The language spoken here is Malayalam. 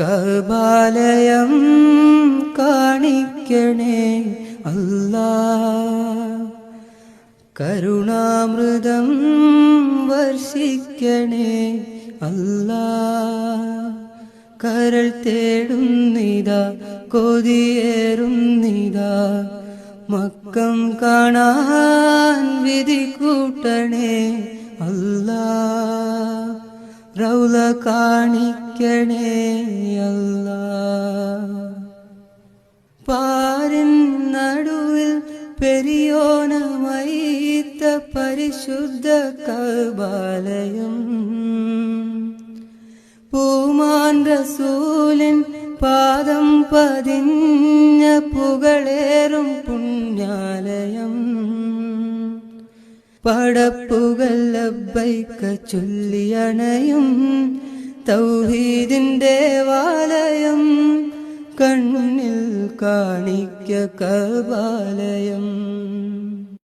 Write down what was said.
കബാലയം കാണിക്കണേ അല്ലാ. കരുണാമൃതം വർഷിക്കണേ അല്ലാ. കരൾ തേടുന്നിതാ കൊതിയേറുന്നിതാ മക്കം കാണാൻ വിധി കൂട്ടണേ അല്ലാ. റൗല കാണിക്കണേ അല്ലാ. പാരിൻ നടുവിൽ പെരിയോണമൈത്ത പരിശുദ്ധ കബാലയം. പൂമാൻ റസൂലിൻ പാദം പതിഞ്ഞ പുകളേറും പുണ്യാലയം. പടപ്പുകൾ ലബ്ബൈക്ക ചൊല്ലിയണയും തൗഹീദിന്റെ വാലയം കണ്ണിൽ കാണിക്ക കബാലയം.